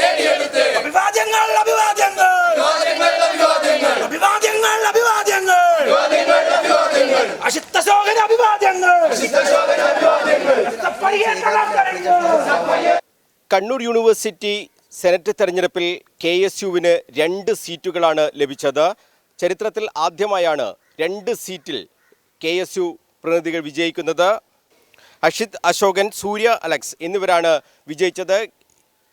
നേടിയെടുത്ത്. അഭിവാദ്യങ്ങൾ അഭിവാദ്യങ്ങൾ. അഭിവാദ്യങ്ങൾ. അഭിവാദ്യങ്ങൾ അശിത്ത ശോകന അഭിവാദ്യങ്ങൾ. കണ്ണൂർ യൂണിവേഴ്സിറ്റി സെനറ്റ് തെരഞ്ഞെടുപ്പിൽ കെ എസ് യുവിന് രണ്ട് സീറ്റുകളാണ് ലഭിച്ചത്. ചരിത്രത്തിൽ ആദ്യമായാണ് രണ്ട് സീറ്റിൽ കെ എസ് യു പ്രതിനിധികൾ വിജയിക്കുന്നത്. അഷിത് അശോകൻ സൂര്യ അലക്സ് എന്നിവരാണ് വിജയിച്ചത്.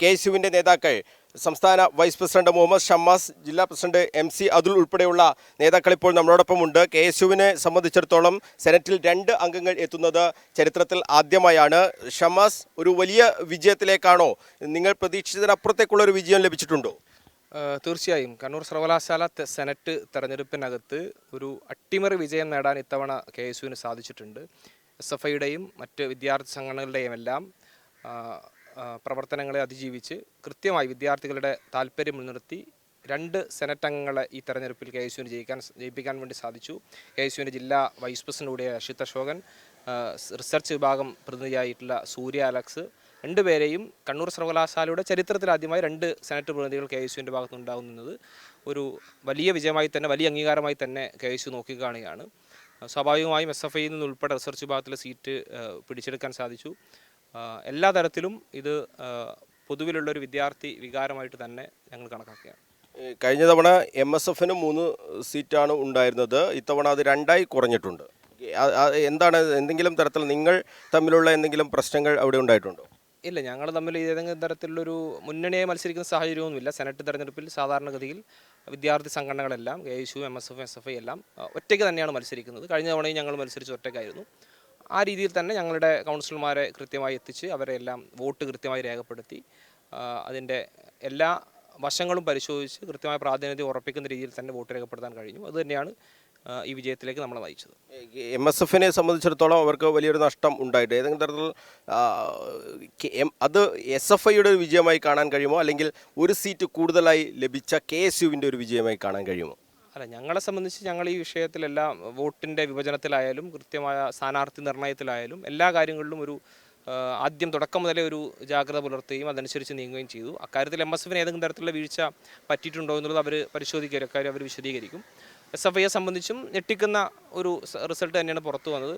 കെ എസ് യുവിന്റെ നേതാക്കൾ സംസ്ഥാന വൈസ് പ്രസിഡന്റ് മുഹമ്മദ് ഷമ്മാസ് ജില്ലാ പ്രസിഡന്റ് എം സി അതുൽ ഉൾപ്പെടെയുള്ള നേതാക്കൾ ഇപ്പോൾ നമ്മളോടൊപ്പമുണ്ട്. കെ എസ് യുവിനെ സംബന്ധിച്ചിടത്തോളം സെനറ്റിൽ രണ്ട് അംഗങ്ങൾ എത്തുന്നത് ചരിത്രത്തിൽ ആദ്യമായാണ്. ഷമ്മാസ് ഒരു വലിയ വിജയത്തിലേക്കാണോ? നിങ്ങൾ പ്രതീക്ഷിച്ചതിനപ്പുറത്തേക്കുള്ള ഒരു വിജയം ലഭിച്ചിട്ടുണ്ടോ? തീർച്ചയായും. കണ്ണൂർ സർവകലാശാല സെനറ്റ് തെരഞ്ഞെടുപ്പിനകത്ത് ഒരു അട്ടിമറി വിജയം നേടാൻ ഇത്തവണ കെ എസ് യുവിന് സാധിച്ചിട്ടുണ്ട്. എസ് എഫ് ഐയുടെയും മറ്റ് വിദ്യാർത്ഥി സംഘടനകളുടെയും എല്ലാം പ്രവർത്തനങ്ങളെ അതിജീവിച്ച് കൃത്യമായി വിദ്യാർത്ഥികളുടെ താല്പര്യം മുൻനിർത്തി രണ്ട് സെനറ്റ് അംഗങ്ങളെ ഈ തെരഞ്ഞെടുപ്പിൽ കെ എസ് യുവിന് ജയിക്കാൻ ജയിപ്പിക്കാൻ വേണ്ടി സാധിച്ചു. കെ എസ് യുവിന്റെ ജില്ലാ വൈസ് പ്രസിഡന്റ് കൂടിയായ അഷിത് അശോകൻ റിസർച്ച് വിഭാഗം പ്രതിനിധിയായിട്ടുള്ള സൂര്യ അലക്സ് രണ്ടുപേരെയും കണ്ണൂർ സർവകലാശാലയുടെ ചരിത്രത്തിൽ ആദ്യമായി രണ്ട് സെനറ്റ് പ്രതിനിധികൾ കെ എസ് യുവിന്റെ ഭാഗത്ത് ഉണ്ടാകുന്നത് ഒരു വലിയ വിജയമായി തന്നെ വലിയ അംഗീകാരമായി തന്നെ കെ എസ് യു നോക്കിക്കാണുകയാണ് സ്വാഭാവികമായും എസ് എഫ് ഐയിൽ നിന്ന് ഉൾപ്പെടെ റിസർച്ച് വിഭാഗത്തിലെ സീറ്റ് പിടിച്ചെടുക്കാൻ സാധിച്ചു. എല്ലാ തരത്തിലും ഇത് പൊതുവിലുള്ളൊരു വിദ്യാർത്ഥി വികാരമായിട്ട് തന്നെ ഞങ്ങൾ കണക്കാക്കുകയാണ്. കഴിഞ്ഞ തവണ എം എസ് എഫിന് മൂന്ന് സീറ്റാണ് ഉണ്ടായിരുന്നത്. ഇത്തവണ അത് രണ്ടായി കുറഞ്ഞിട്ടുണ്ട്. എന്താണ് എന്തെങ്കിലും തരത്തിൽ നിങ്ങൾ തമ്മിലുള്ള എന്തെങ്കിലും പ്രശ്നങ്ങൾ അവിടെ ഉണ്ടായിട്ടുണ്ടോ? ഇല്ല ഞങ്ങൾ തമ്മിൽ ഏതെങ്കിലും തരത്തിലുള്ളൊരു മുന്നണിയായി മത്സരിക്കുന്ന സാഹചര്യമൊന്നുമില്ല. സെനറ്റ് തെരഞ്ഞെടുപ്പിൽ സാധാരണഗതിയിൽ വിദ്യാർത്ഥി സംഘടനകളെല്ലാം K S U M S F S F I എല്ലാം ഒറ്റയ്ക്ക് തന്നെയാണ് മത്സരിക്കുന്നത്. കഴിഞ്ഞ തവണയും ഞങ്ങൾ മത്സരിച്ച് ഒറ്റയ്ക്കായിരുന്നു. ആ രീതിയിൽ തന്നെ ഞങ്ങളുടെ കൗൺസിലർമാരെ കൃത്യമായി എത്തിച്ച് അവരെ എല്ലാം വോട്ട് കൃത്യമായി രേഖപ്പെടുത്തി അതിന്റെ എല്ലാ വശങ്ങളും പരിശോധിച്ച് കൃത്യമായ പ്രാതിനിധ്യം ഉറപ്പിക്കുന്ന രീതിയിൽ തന്നെ വോട്ട് രേഖപ്പെടുത്താൻ കഴിഞ്ഞു. അതുതന്നെയാണ് ഈ വിജയത്തിലേക്ക് നമ്മളെ നയിച്ചത്. എം എസ് എഫിനെ സംബന്ധിച്ചിടത്തോളം അവർക്ക് വലിയൊരു നഷ്ടം ഉണ്ടായിട്ട് ഏതെങ്കിലും തരത്തിൽ അത് എസ് എഫ് ഐയുടെ ഒരു വിജയമായി കാണാൻ കഴിയുമോ? അല്ലെങ്കിൽ ഒരു സീറ്റ് കൂടുതലായി ലഭിച്ച കെ എസ് യുവിന്റെ ഒരു വിജയമായി കാണാൻ കഴിയുമോ? അല്ല ഞങ്ങളെ സംബന്ധിച്ച് ഞങ്ങൾ ഈ വിഷയത്തിലെല്ലാം വോട്ടിന്റെ വിഭജനത്തിലായാലും കൃത്യമായ സ്ഥാനാർത്ഥി നിർണയത്തിലായാലും എല്ലാ കാര്യങ്ങളിലും ഒരു ആദ്യം തുടക്കം മുതലേ ഒരു ജാഗ്രത പുലർത്തുകയും അതനുസരിച്ച് നീങ്ങുകയും ചെയ്തു. അക്കാര്യത്തിൽ എം എസ് എഫിന് ഏതെങ്കിലും തരത്തിലുള്ള വീഴ്ച പറ്റിയിട്ടുണ്ടോ എന്നുള്ളത് അവർ പരിശോധിക്കും അക്കാര്യം അവർ വിശദീകരിക്കും. എസ് എഫ് ഐയെ സംബന്ധിച്ചും ഞെട്ടിക്കുന്ന ഒരു റിസൾട്ട് തന്നെയാണ് പുറത്തു വന്നത്.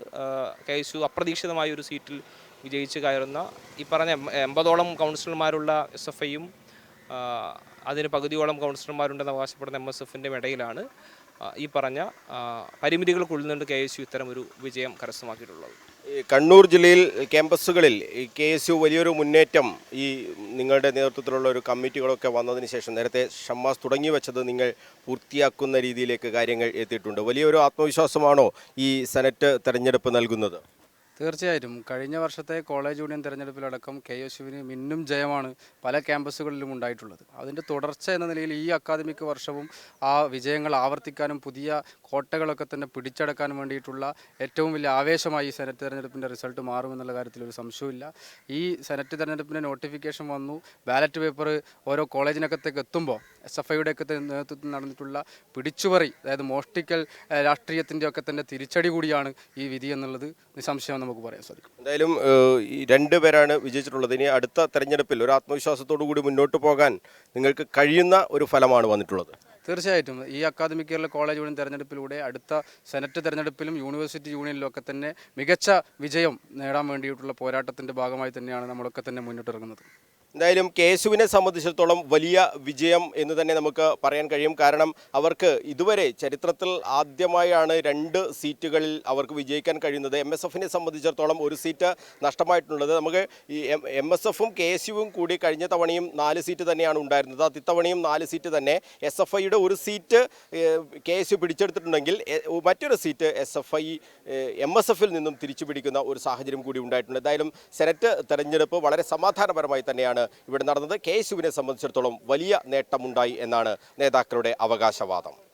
കെ എസ് യു അപ്രതീക്ഷിതമായ ഒരു സീറ്റിൽ വിജയിച്ച് കയറുന്ന ഈ പറഞ്ഞ എൺപതോളം കൗൺസിലർമാരുള്ള എസ് എഫ് ഐയും അതിന് പകുതിയോളം കൗൺസിലർമാരുണ്ടെന്ന് അവകാശപ്പെടുന്ന എം എസ് എഫിന്റെ ഇടയിലാണ് ഈ പറഞ്ഞ പരിമിതികൾക്കുള്ളിൽ നിന്ന് കെ എസ് യു ഇത്തരം ഒരു വിജയം കരസ്ഥമാക്കിയിട്ടുള്ളത്. കണ്ണൂർ ജില്ലയിൽ ക്യാമ്പസുകളിൽ കെ എസ് യു വലിയൊരു മുന്നേറ്റം ഈ നിങ്ങളുടെ നേതൃത്വത്തിലുള്ള ഒരു കമ്മിറ്റികളൊക്കെ വന്നതിന് ശേഷം നേരത്തെ ഷമ്മാസ് തുടങ്ങി വെച്ചത് നിങ്ങൾ പൂർത്തിയാക്കുന്ന രീതിയിലേക്ക് കാര്യങ്ങൾ എത്തിയിട്ടുണ്ട്. വലിയൊരു ആത്മവിശ്വാസമാണോ ഈ സെനറ്റ് തെരഞ്ഞെടുപ്പ് നൽകുന്നത്? തീർച്ചയായിട്ടും. കഴിഞ്ഞ വർഷത്തെ കോളേജ് യൂണിയൻ തെരഞ്ഞെടുപ്പിലടക്കം കെ യുവിന് മിന്നും ജയമാണ് പല ക്യാമ്പസുകളിലും ഉണ്ടായിട്ടുള്ളത്. അതിന്റെ തുടർച്ച എന്ന നിലയിൽ ഈ അക്കാദമിക് വർഷവും ആ വിജയങ്ങൾ ആവർത്തിക്കാനും പുതിയ കോട്ടകളൊക്കെ തന്നെ പിടിച്ചെടുക്കാനും വേണ്ടിയിട്ടുള്ള ഏറ്റവും വലിയ ആവേശമായി ഈ സെനറ്റ് തെരഞ്ഞെടുപ്പിന്റെ റിസൾട്ട് മാറുമെന്നുള്ള കാര്യത്തിൽ ഒരു സംശയമില്ല ഈ സെനറ്റ് തെരഞ്ഞെടുപ്പിന്റെ നോട്ടിഫിക്കേഷൻ വന്നു. ബാലറ്റ് പേപ്പർ ഓരോ കോളേജിനകത്തേക്ക് എത്തുമ്പോൾ എസ് എഫ് ഐയുടെ ഒക്കെ നേതൃത്വത്തിൽ നടന്നിട്ടുള്ള പിടിച്ചുപറി അതായത് മോഷ്ടിക്കൽ രാഷ്ട്രീയത്തിന്റെ ഒക്കെ തന്നെ തിരിച്ചടി കൂടിയാണ് ഈ വിധി എന്നുള്ളത് നിസ്സംശയം നമുക്ക് പറയാൻ സാധിക്കും. എന്തായാലും ഈ രണ്ട് പേരാണ് വിജയിച്ചിട്ടുള്ളത്. ഇനി അടുത്ത തെരഞ്ഞെടുപ്പിൽ ഒരു ആത്മവിശ്വാസത്തോടു കൂടി മുന്നോട്ട് പോകാൻ നിങ്ങൾക്ക് കഴിയുന്ന ഒരു ഫലമാണ് വന്നിട്ടുള്ളത്. തീർച്ചയായിട്ടും. ഈ അക്കാദമിക് ഇയറിലെ കോളേജ് യൂണിയൻ തെരഞ്ഞെടുപ്പിലൂടെ അടുത്ത സെനറ്റ് തെരഞ്ഞെടുപ്പിലും യൂണിവേഴ്സിറ്റി യൂണിയനിലും ഒക്കെ തന്നെ മികച്ച വിജയം നേടാൻ വേണ്ടിയിട്ടുള്ള പോരാട്ടത്തിന്റെ ഭാഗമായി തന്നെയാണ് നമ്മളൊക്കെ തന്നെ മുന്നിട്ടിറങ്ങുന്നത്. എന്തായാലും കേശുവിനെ സംബന്ധിച്ചിടത്തോളം വലിയ വിജയം എന്ന് തന്നെ നമുക്ക് പറയാൻ കഴിയും. കാരണം അവർക്ക് ഇതുവരെ ചരിത്രത്തിൽ ആദ്യമായാണ് രണ്ട് സീറ്റുകളിൽ അവർക്ക് വിജയിക്കാൻ കഴിയുന്നത്. എം എസ് എഫിനെ സംബന്ധിച്ചിടത്തോളം ഒരു സീറ്റ് നഷ്ടമായിട്ടുള്ളത്. നമുക്ക് ഈ എം എസ് എഫും കെ കൂടി കഴിഞ്ഞ തവണയും നാല് സീറ്റ് തന്നെയാണ് ഉണ്ടായിരുന്നത്. അത് ഇത്തവണയും നാല് സീറ്റ് തന്നെ എസ് എഫ് ഐയുടെ ഒരു സീറ്റ് കെ എസ് യു പിടിച്ചെടുത്തിട്ടുണ്ടെങ്കിൽ മറ്റൊരു seat S F I M S എഫിൽ നിന്നും തിരിച്ചു പിടിക്കുന്ന ഒരു സാഹചര്യം കൂടി ഉണ്ടായിട്ടുണ്ട്. എന്തായാലും സെനറ്റ് തെരഞ്ഞെടുപ്പ് വളരെ സമാധാനപരമായി തന്നെയാണ് ഇവിടെ നടന്നത്. കെ സംബന്ധിച്ചിടത്തോളം വലിയ നേട്ടമുണ്ടായി എന്നാണ് നേതാക്കളുടെ അവകാശവാദം.